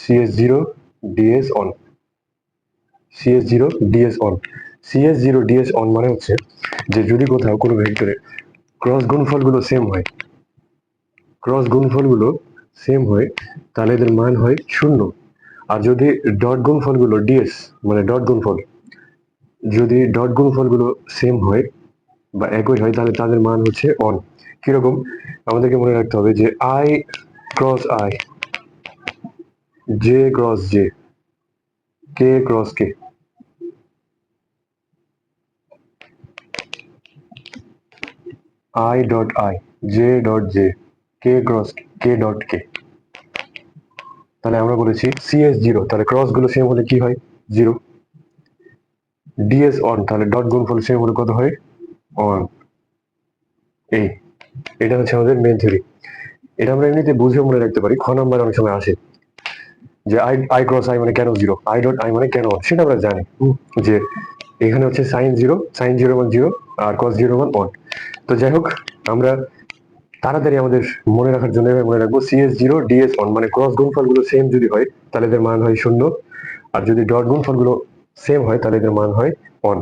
CS zero DS on CS zero DS on CS zero DS on মানে হচ্ছে যে যদি কোথাও কোনো ভেক্টরে ক্রস গুণফলগুলো সেম হয় ক্রস গুণফলগুলো সেম হয়, তাহলে এদের মান হয় শূন্য। আর যদি ডট গুণফলগুলো ডিএস মানে ডট গুণফল, যদি ডট গুণফলগুলো সেম হয় বা একই হয়, তাহলে তাদের মান হচ্ছে অন কীরকম? আমাদেরকে মনে রাখতে হবে যে I cross I J cross J K cross K I dot I J dot J K cross K dot K তাহলে আমরা বলেছি সিএস জিরো তাহলে ক্রসগুলো সেম হলে কি হয়? জিরো ডিএস অন তাহলে ডট গুণফল সেম হলে কত হয়? অন এই এটা হচ্ছে আমাদের মেন থিওরি এটা আমরা এমনিতে বুঝে মনে রাখতে পারি। খ নাম্বার অনেক সময় আসে। যে আই আই ক্রস আই মানে কেন জিরো আই ডট আই মানে কেন? সেটা আমরা জানি। যে এখানে হচ্ছে sine zero sine zero one zero আর ক্রস জিরো ওয়ান ওয়ান তো যাই হোক, আমরা তাড়াতাড়ি আমাদের মনে রাখার জন্য মনে রাখব সিএস জিরো ডিএস ওয়ান মানে ক্রস গুণফলগুলো সেম যদি হয়, তাহলে এদের মান হয় শূন্য। আর যদি ডট গুণফলগুলো সেম হয়, তাহলে এদের মান হয় অন